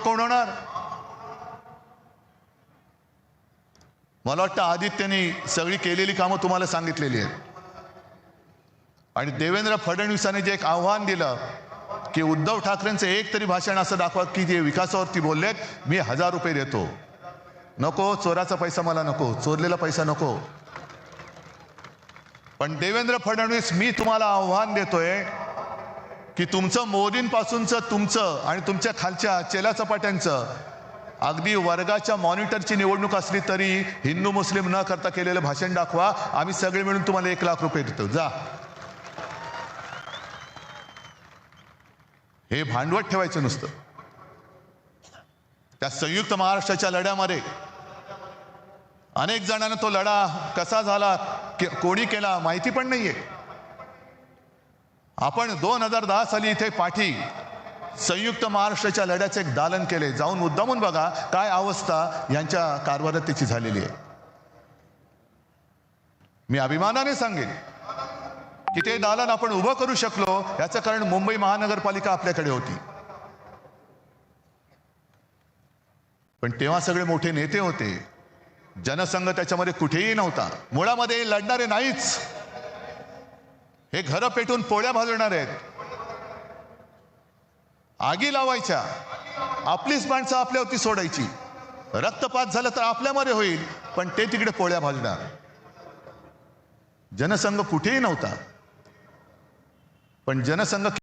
कोण होणार? मला वाटतं आदित्यने सगळी केलेली कामं तुम्हाला सांगितलेली आहेत. आणि देवेंद्र फडणवीसांनी जे एक आव्हान दिलं की उद्धव ठाकरेंचं एक तरी भाषण असं दाखवा की जे विकासावरती बोललेत मी हजार रुपये देतो. नको चोराचा पैसा मला नको चोरलेला पैसा नको. पण देवेंद्र फडणवीस मी तुम्हाला आव्हान देतोय की तुमचं मोदींपासूनचं तुमचं आणि तुमच्या खालच्या चेल्या चपाट्यांचं अगदी वर्गाच्या मॉनिटरची निवडणूक असली तरी हिंदू मुस्लिम न करता केलेलं भाषण दाखवा. आम्ही सगळे मिळून तुम्हाला एक लाख रुपये देतो. जा. हे भांडवत ठेवायचं नुसतं. त्या संयुक्त महाराष्ट्राच्या लढ्यामध्ये अनेक जणांना तो लढा कसा झाला के- कोणी केला माहिती पण नाहीये. आपण दोन हजार दहा साली इथे पाठी संयुक्त महाराष्ट्राच्या लढ्याचे एक दालन केले. जाऊन मुद्दामून बघा काय अवस्था यांच्या कारभारात त्याची झालेली आहे. मी अभिमानाने सांगेन की ते दालन आपण उभं करू शकलो याचं कारण मुंबई महानगरपालिका आपल्याकडे होती. पण तेव्हा सगळे मोठे नेते होते. जनसंघ त्याच्यामध्ये कुठेही नव्हता. मुळामध्ये लढणारे नाहीच. हे घरं पेटून पोळ्या भाजणार आहेत. आगी लावायच्या. आपलीच माणसं आपल्यावरती सोडायची. रक्तपात झालं तर आपल्यामध्ये होईल पण ते तिकडे पोळ्या भाजणार. जनसंघ कुठेही नव्हता. पण जनसंघ